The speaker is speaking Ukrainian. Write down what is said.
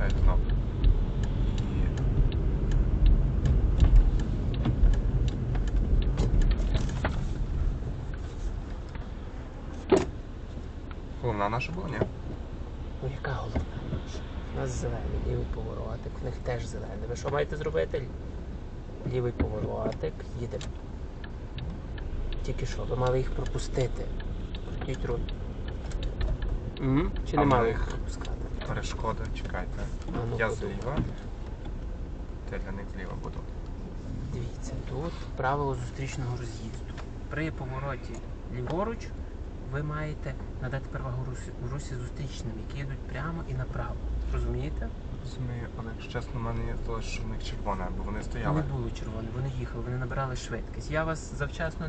включаю кнопку. Головна наша була, ні? Ну яка головна наша? У нас зелений лівий поворотик, в них теж зелений. Ви що маєте зробити? Лівий поворотик, їдемо. Тільки що, ви мали їх пропустити. Крутіть руль. Чи не мали їх пропускати? Перешкода, чекайте. А ну, Я подумай. зліва. Ти для них зліва буду. Дивіться, тут правило зустрічного роз'їзду. При повороті ліворуч ви маєте надати перевагу русі, русі зустрічним, які йдуть прямо і направо. Розумієте? Розумію, але якщо чесно, в мене є здалося, що в них червоне, бо вони Не стояли. було червоних, вони їхали, вони набирали швидкість. Я вас завчасно